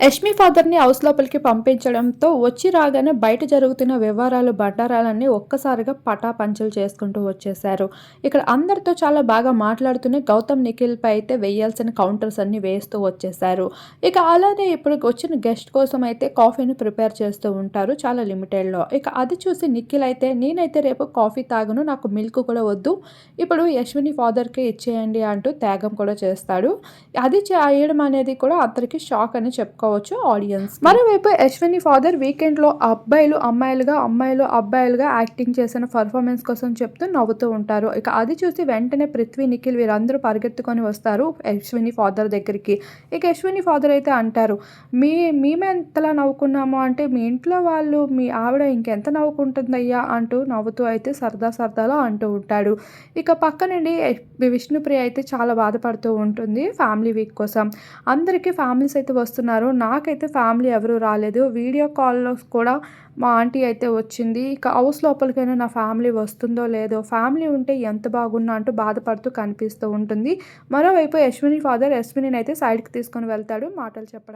యష్మి ఫాదర్ని హౌస్ లోపలికి పంపించడంతో వచ్చి రాగానే బయట జరుగుతున్న వ్యవహారాలు బండారాలన్నీ ఒక్కసారిగా పటాపంచలు చేసుకుంటూ వచ్చేసారు ఇక్కడ అందరితో చాలా బాగా మాట్లాడుతూనే గౌతమ్ నిఖిల్పై అయితే వేయాల్సిన కౌంటర్స్ అన్ని వేస్తూ వచ్చేశారు. ఇక అలానే ఇప్పుడు వచ్చిన గెస్ట్ కోసం అయితే కాఫీని ప్రిపేర్ చేస్తూ ఉంటారు చాలా లిమిటెడ్లో. ఇక అది చూసి నిఖిల్ అయితే నేనైతే రేపు కాఫీ తాగను నాకు మిల్క్ కూడా వద్దు ఇప్పుడు యశ్విని ఫాదర్కి ఇచ్చేయండి అంటూ త్యాగం కూడా చేస్తాడు. అది చేయడం అనేది కూడా అతనికి షాక్ అని చెప్పుకో చెప్పుకోవచ్చు ఆడియన్స్ మరోవైపు యశ్విని ఫాదర్ వీకెండ్లో అబ్బాయిలు అమ్మాయిలుగా అమ్మాయిలు అబ్బాయిలుగా యాక్టింగ్ చేసిన పర్ఫార్మెన్స్ కోసం చెప్తూ నవ్వుతూ ఉంటారు. ఇక అది చూసి వెంటనే పృథ్వీ నిఖిల్ వీరందరూ పరిగెత్తుకొని వస్తారు యశ్విని ఫాదర్ దగ్గరికి. ఇక యశ్విని ఫాదర్ అయితే అంటారు మీ మేము ఎంతలా నవ్వుకున్నాము అంటే మీ ఇంట్లో వాళ్ళు మీ ఆవిడ ఇంకెంత నవ్వుకుంటుందయ్యా? అంటూ నవ్వుతూ అయితే సరదా సరదాలో అంటూ ఉంటాడు. ఇక పక్క నుండి విష్ణుప్రియ అయితే చాలా బాధపడుతూ ఉంటుంది ఫ్యామిలీ వీక్ కోసం. అందరికీ ఫ్యామిలీస్ అయితే వస్తున్నారు. నాకైతే ఫ్యామిలీ ఎవరు రాలేదు. వీడియో కాల్లో కూడా మా ఆంటీ అయితే వచ్చింది. ఇక హౌస్ లోపలికైనా నా ఫ్యామిలీ వస్తుందో లేదో ఫ్యామిలీ ఉంటే ఎంత బాగున్నా అంటూ బాధపడుతూ కనిపిస్తూ ఉంటుంది. మరోవైపు యశ్విని ఫాదర్ యశ్విని అయితే సైడ్కి తీసుకొని వెళ్తాడు. మాటలు చెప్పడం